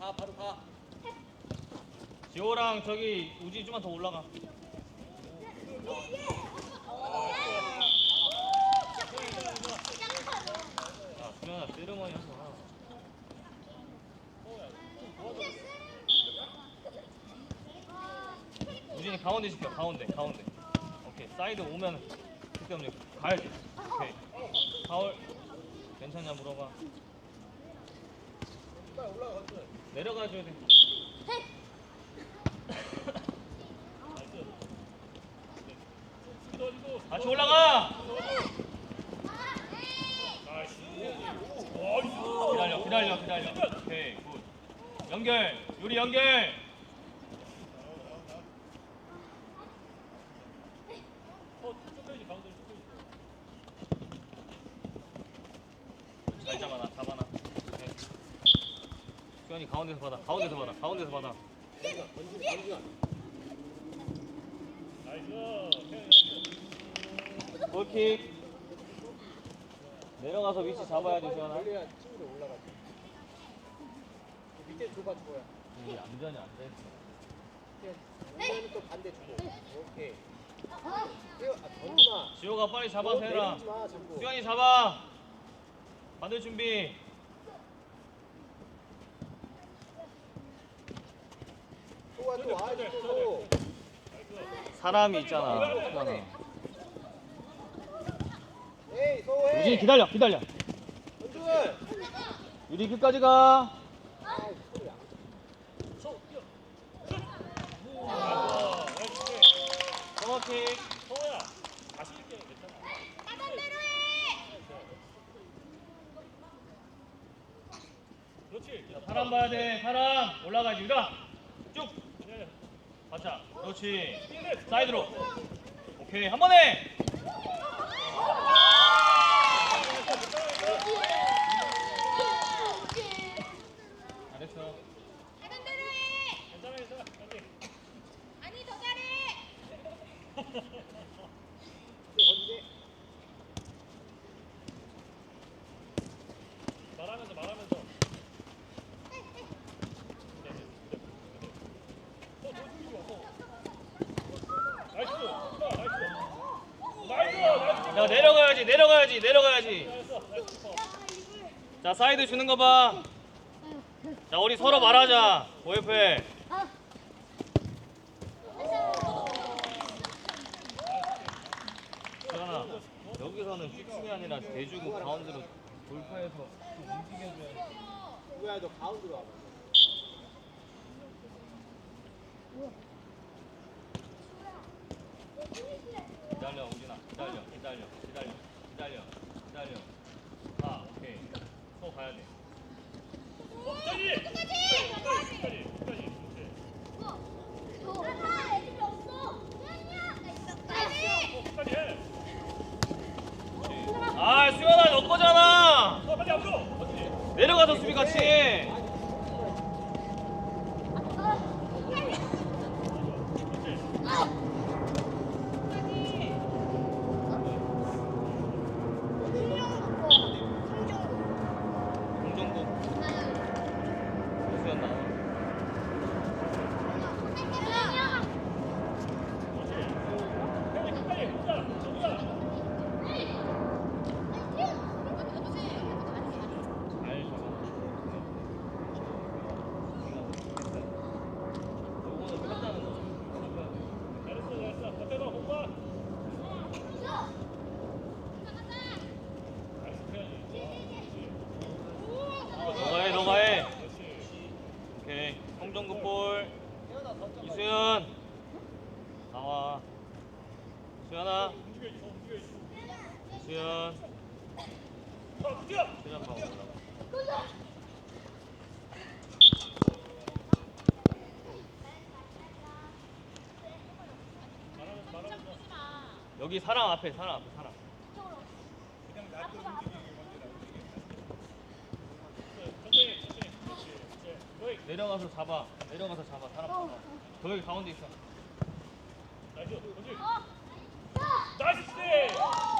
가 바로 가. 지호랑 저기 우지 좀만 더 올라가. 야, 수현아 세르머니 하지 마. 우진이 가운데 시켜, 가운데, 가운데. 오케이, 사이드 오면 그때 가야지. 오케이. 파울. 괜찮냐 물어봐. 내려가줘야 돼. 같이 올라가. 기다려, 기다려, 기다려. 오케이, 굿. 연결, 유리 연결. 잘 잡아놔, 잡아놔. 오케이. 수 현이 가운데서 받아, 가운데서 받아, 가운데서 받아. 골킥. 내려가서 위치 잡아야지, 수현아. 원래야 친구들 올라가지. 그 밑에 줘봐 줘야. 이 안전이 안 돼. 또 반대 주고. 오케이. 뛰어, 아, 던지 마. 지호가 빨리 마, 자꾸. 수현이 잡아. 받을 준비. 또 와, 또 와, 또. 사람이 있잖아. 소해. 우진이 기다려, 기다려. 유리 끝까지 가. 아, 사람 봐야 돼. 사람 올라가지. 유라. 쭉. 받자. 그렇지. 사이드로. 오케이. 한 번에. 잘했어. 아니 더 잘해. 또 던지게. 말하면서 말하면서 나이스 나이스 나이스 자 내려가야지. 내려가야지. 내려가야지. 자 사이드 주는 거 봐. 자 우리 서로 말하자. OFL. 수현아 여기서는 픽싱이 아니라 대주고 가운데로 돌파해서 좀 움직여줘야 돼. 뭐야, 너 가운데로 와봐. 기다려 우진아 기다려 기다려 기다려 가 오케이 소 가야 돼 끝까지 끝까지 끝까지 끝까지 해 아 수현아 너 거잖아 어, 빨리 앞으로 어떻게 내려가서 수비 같이 해. 공정국 수현 나와 형이 끝까지 혼자 혼자 잘 잡아 요거는 끝나는 거 잘했어 잘했어 겉에서 공과 나이스 태연이 너가 해 너가 해 그렇지 오케이 송정국 볼 이수연 나와 수연아 움직여야지 더 움직여야지 더 올라가 말하면서 말하면서 여기 사람 앞에 사람 앞에 사람. 내려가서 잡아. 내려가서 잡아. 사람 잡아. 너 여기 가운데 있어. 나이스. 나이스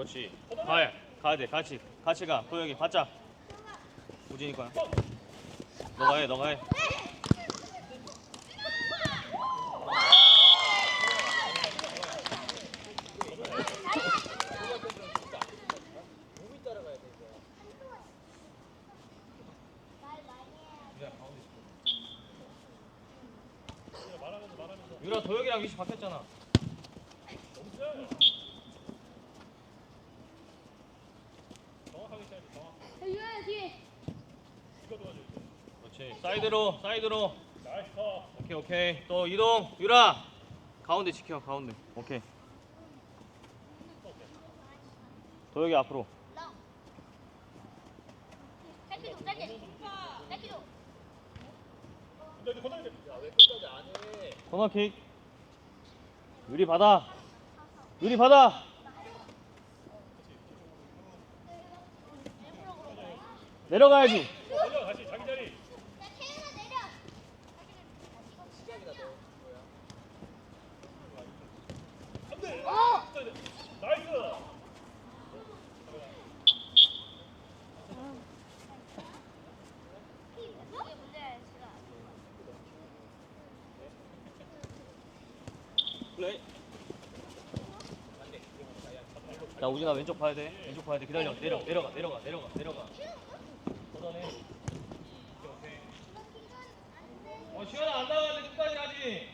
그렇지. 가야 가야 돼. 같이 같이 가. 도영이 바짝. 우진이 거야. 너가 해. 너가 해. 유라 도영이랑 위치 바뀌었잖아. 너무 세. 정확하게 쳐야 돼. 정확. 유아야 뒤에. 이거 도와줘. 이거. 그렇지. 사이드로 사이드로. 오케이 오케이. 또 이동. 유라. 가운데 지켜. 가운데. 오케이. 도영이 앞으로. 코너킥. 유리 받아. 유리 받아. 내려가야지. 걸려 다시 자기 자리. 시작이다 너. 뭐야? 자 우진아 왼쪽 봐야 돼. 왼쪽 봐야 돼. 기다려. 내려 내려가 내려가 내려가 내려가. 어 시원아 안나가는데 끝까지 가지.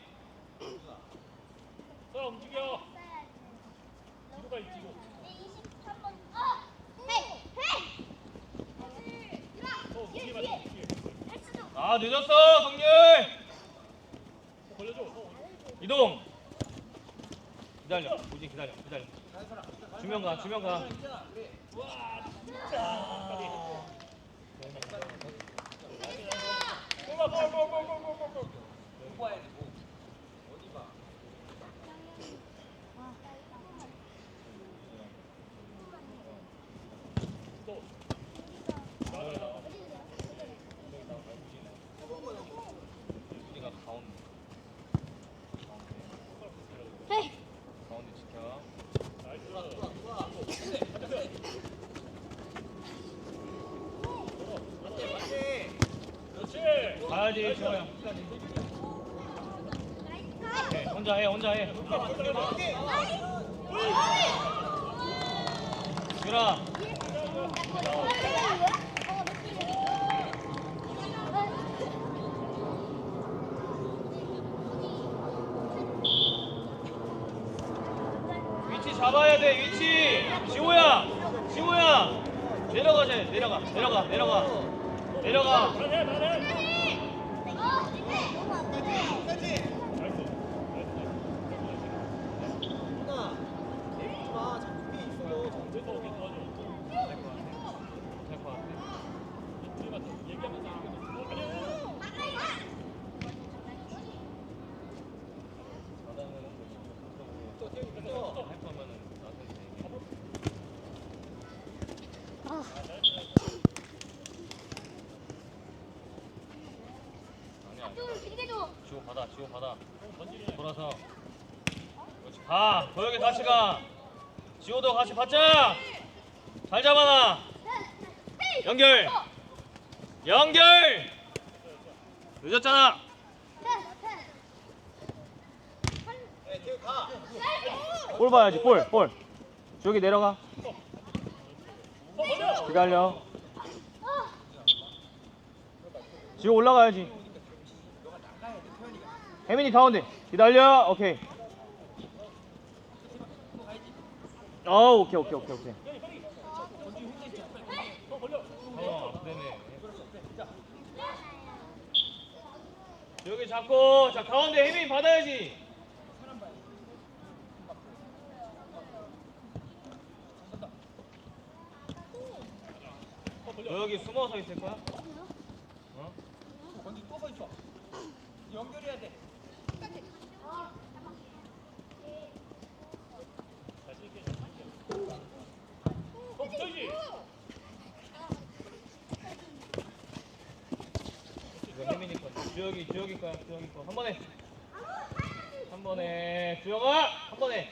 자 움직여. 뒤로 가 뒤로. 어 움직여 봐. 움직여. 아 늦었어. 어, 걸려줘. 어, 이동. 기다려. 우진 기다려. 기다려. 주면 가. 주면 가. 골라 골골골골골골. 뭐 봐야 돼 뭐. 어디 봐. 또. 우진아 가운데. 헤이. 가운데 지켜. 나이스. 맞대 맞대. 그렇지. 가야지 지호야. 오케이 혼자 해 혼자 해. 유라. 위치 잡아야 돼 위치 지호야 지호야 내려가자 내려가 내려가 내려가 내려가 나네 나네. 누나. 내리지 마. 자꾸 뒤에 있어. 됐어 오케이 도와줘. 될것 같아 우리가 얘기하면서 어, 아니야. 또 태우 있어. 할 거면은 나한테 얘기해. 아니야 지호 받아 지호 받아 돌아서. 그렇지. 가 도영이 다시 가. 지호도 같이 받자. 잘 잡아놔. 연결. 연결. 늦었잖아. 볼 봐야지 볼볼. 저기 내려가. 어 걸려. 기다려. 지호 올라가야지 혜민이 가운데. 기다려. 오케이. 어 오케이 오케이 오케이 오케이. 여기 잡고 자 가운데 혜민이 받아야지. 너 여기 숨어서 있을 거야? 어? 있게 자신 있게 어 붙어야지 이거 혜민이 거. 주혁이 주혁이 거야. 주혁이 거. 한 번에. 한 번에. 주혁아 한 번에.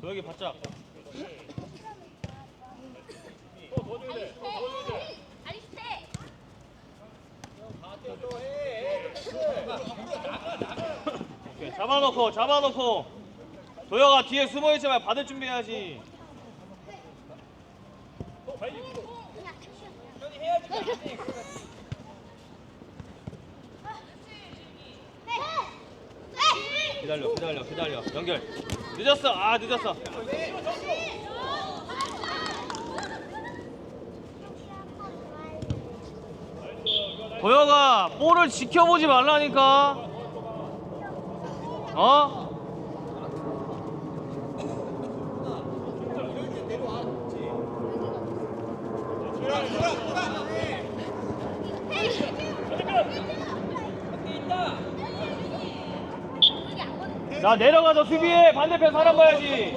주혁이 바짝. 어 도와줘야 돼 어, 도와줘야 돼 아리스테. 잡아놓고 잡아놓고. 도혁아 뒤에 숨어 있지 말 받을 준비해야지. 기다려 기다려 기다려. 연결. 늦었어. 아 늦었어. 도혁아 볼을 지켜보지 말라니까. 어? 자 내려가서 수비해 반대편 사람 봐야지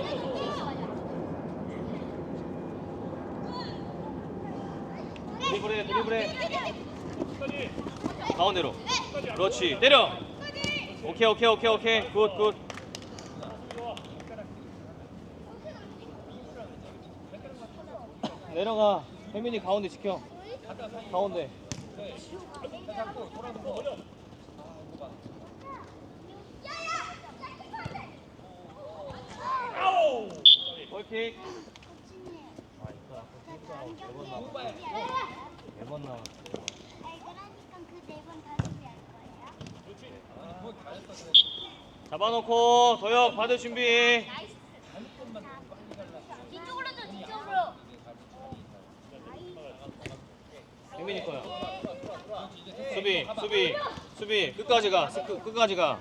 드리블해 드리블해 가운데로. 그렇지. 때려. 오케이 오케이 오케이 오케이. 굿 굿. 내려가. 혜민이 가운데 지켜. 가운데. 골킥. 매번 나와 잡아놓고 도혁 받을 준비. 뒤쪽으로 줘, 뒤쪽으로. 혜민이 거야 수비 수비 수비 끝까지 가 끝- 끝까지 가